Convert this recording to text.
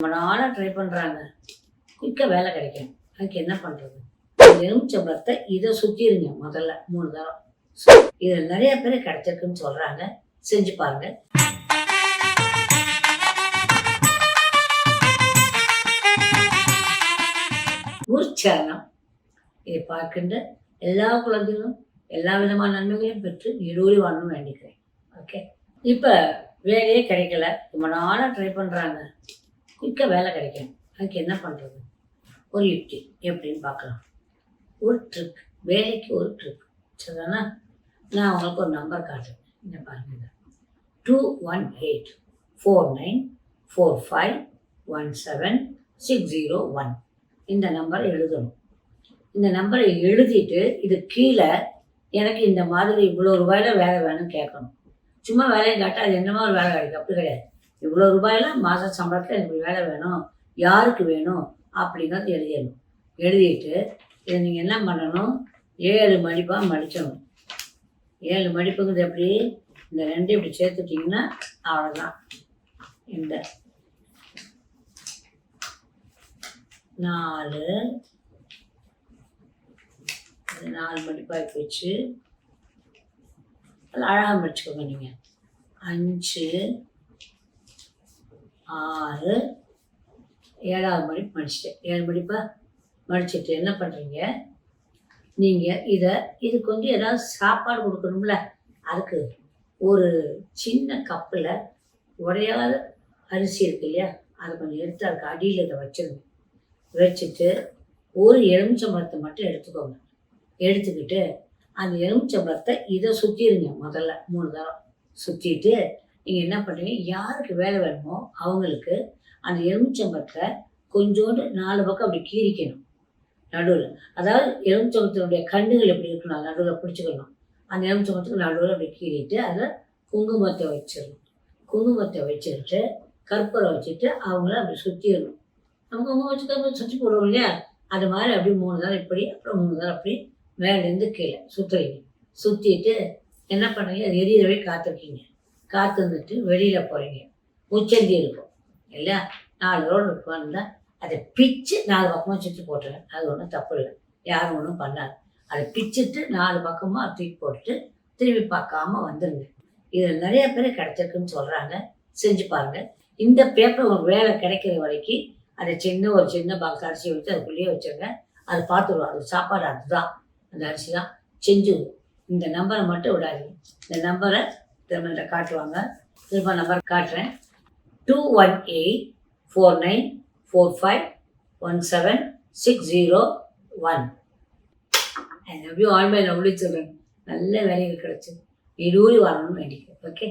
ரொம்ப நாளாக ட்ரை பண்ணுறாங்க குயிக்காக வேலை கிடைக்கும் அதுக்கு என்ன பண்ணுறது எலுமிச்சம்பழத்தை இதை சுற்றிடுங்க முதல்ல மூணு தரம். இதில் நிறைய பேர் கிடைச்சிருக்குன்னு சொல்கிறாங்க செஞ்சு பாருங்க. உற்சாரணம் இதை பார்க்கின்ற எல்லா குழந்தைகளும் எல்லா விதமான நன்மைகளையும் பெற்று நிலூரி வாழணும்னு நினைக்கிறேன் ஓகே இப்போ வேலையே கிடைக்கல. ரொம்ப நாளாக ட்ரை பண்ணுறாங்க குயிக்காக வேலை கிடைக்கும் அதுக்கு என்ன பண்ணுறது ஒரு யுக்தி எப்படின்னு பார்க்கலாம். ஒரு ட்ரிக் வேலைக்கு ஒரு ட்ரிக் சரிதானா? நான் உங்களுக்கு ஒரு நம்பர் காட்டுறேன். இந்த பாருங்க. Two one eight four nine four five one seven six zero one இந்த நம்பரை எழுதணும். இந்த நம்பரை எழுதிட்டு இது கீழே எனக்கு இந்த மாதிரி இவ்வளோ ரூபாயில் வேலை வேணும்னு கேட்கணும். சும்மா வேலையை காட்டால் அது என்னமோ ஒரு வேலை கிடைக்கும். அப்படி கிடையாது. இவ்வளோ ரூபாயெல்லாம் மாத சம்பளத்தில் எனக்கு வேலை வேணும். யாருக்கு வேணும் அப்படிங்கிறது எழுதிடணும். எழுதிட்டு இதை நீங்கள் என்ன பண்ணணும்? ஏழு மடிப்பாக மடித்தணும் ஏழு மடிப்புங்கிறது எப்படி? இந்த ரெண்டு இப்படி சேர்த்துட்டிங்கன்னா அவ்வளோதான் இந்த நாலு நாலு மடிப்பாக போச்சு. அதில் அழகாக மடிச்சுக்கோங்க நீங்கள் அஞ்சு ஆறு. ஏழாவது மடிப்பு மடிச்சிட்டேன். ஏழு மணிப்பா மடிச்சிட்டு என்ன பண்ணுறீங்க நீங்கள் இதை இது கொஞ்சம் ஏதாவது சாப்பாடு கொடுக்கணும்ல? அதுக்கு ஒரு சின்ன கப்பில் உடையாத அரிசி இருக்கு இல்லையா? அதை கொஞ்சம் எடுத்து அதுக்கு அடியில் இதை வச்சிருங்க. வச்சுட்டு ஒரு எலுமிச்சம்பழத்தை மட்டும் எடுத்துக்கோங்க. எடுத்துக்கிட்டு அந்த எலுமிச்சம்பழத்தை இதை சுற்றிடுங்க முதல்ல. மூணு தரம் சுற்றிட்டு நீங்கள் என்ன பண்ணுறீங்க யாருக்கு வேலை வேணுமோ அவங்களுக்கு அந்த எலுமிச்சம்பத்தை கொஞ்சோண்டு நாலு பக்கம் அப்படி கீறிக்கணும். நடுவில். அதாவது எலுமிச்சம்பத்தினுடைய கண்டுகள் எப்படி இருக்கணும் நடுவில் பிடிச்சிக்கணும். அந்த எலுமிச்சம்பத்துக்கு நடுவில் அப்படி கீறிட்டு அதில் குங்குமத்தை வச்சிடணும். குங்குமத்தை வச்சுக்கிட்டு கற்பூரம் வச்சுட்டு அவங்கள அப்படி சுற்றிடணும் நம்ம குங்குமம் வச்சு கற்பூரம் சுற்றி போடுவோம் இல்லையா? அது மாதிரி அப்படி மூணு தரம் இப்படி அப்புறம் மூணு தரம் அப்படி மேலேருந்து கீழே சுற்றுறீங்க சுற்றிட்டு என்ன பண்ணுறீங்க அது காத்திருக்கீங்க. காற்று வந்துட்டு வெளியில் போகிறீங்க உச்சந்தி இருக்கும். இல்லையா நாலு ரோடு இருக்கும்னா அதை பிச்சு நாலு பக்கமாக சுற்றி போட்டுருவேன். அது ஒன்றும் தப்பு இல்லை. யாரும் ஒன்றும் பண்ணாது. அதை பிச்சுட்டு நாலு பக்கமாக தூக்கி போட்டுட்டு திரும்பி பார்க்காம வந்துடுங்க இதில் நிறைய பேர் கிடைச்சிருக்குன்னு சொல்கிறாங்க செஞ்சு பாருங்கள் இந்த பேப்பர் ஒரு வேலை கிடைக்கிற வரைக்கும் அதை சின்ன ஒரு சின்ன பாக்ஸ் அரிசி வச்சு அதுக்குள்ளேயே வச்சுருங்க. அது பார்த்துருவோம் அது சாப்பாடு அதுதான். அந்த அரிசி தான். செஞ்சு இந்த நம்பரை மட்டும் விடாதீங்க. இந்த நம்பரை திருமணத்தை காட்டுவாங்க. திரும்ப நம்பர் காட்டுறேன். Two one eight four nine four five one seven six zero one I love you all my lovely children நல்ல வேலைகள் கிடச்சி. இடூரி வரணும்னு வேண்டிக்கிறேன் ஓகே